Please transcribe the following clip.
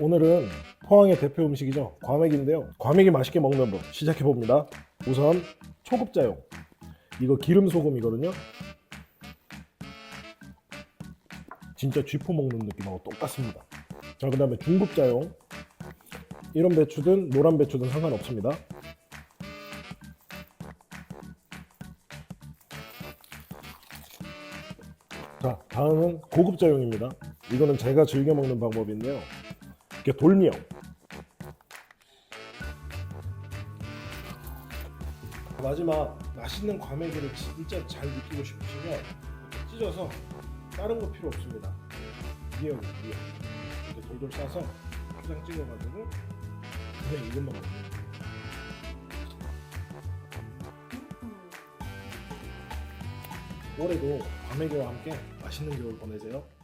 오늘은 포항의 대표 음식이죠. 과메기인데요. 과메기 맛있게 먹는 법 시작해 봅니다. 우선 초급자용. 이거 기름 소금이거든요. 진짜 쥐포 먹는 느낌하고 똑같습니다. 자, 그 다음에 중급자용. 이런 배추든 노란 배추든 상관없습니다. 자, 다음은 고급자용입니다. 이거는 제가 즐겨 먹는 방법인데요. 이렇게 돌미역. 마지막 맛있는 과메기를 진짜 잘 느끼고 싶으시면 찢어서 다른 거 필요 없습니다. 미역, 미역. 이렇게 돌돌 싸서 초장 찍어가지고 그냥 이것만 돼요. 올해도 과메기와 함께 맛있는 겨울 보내세요.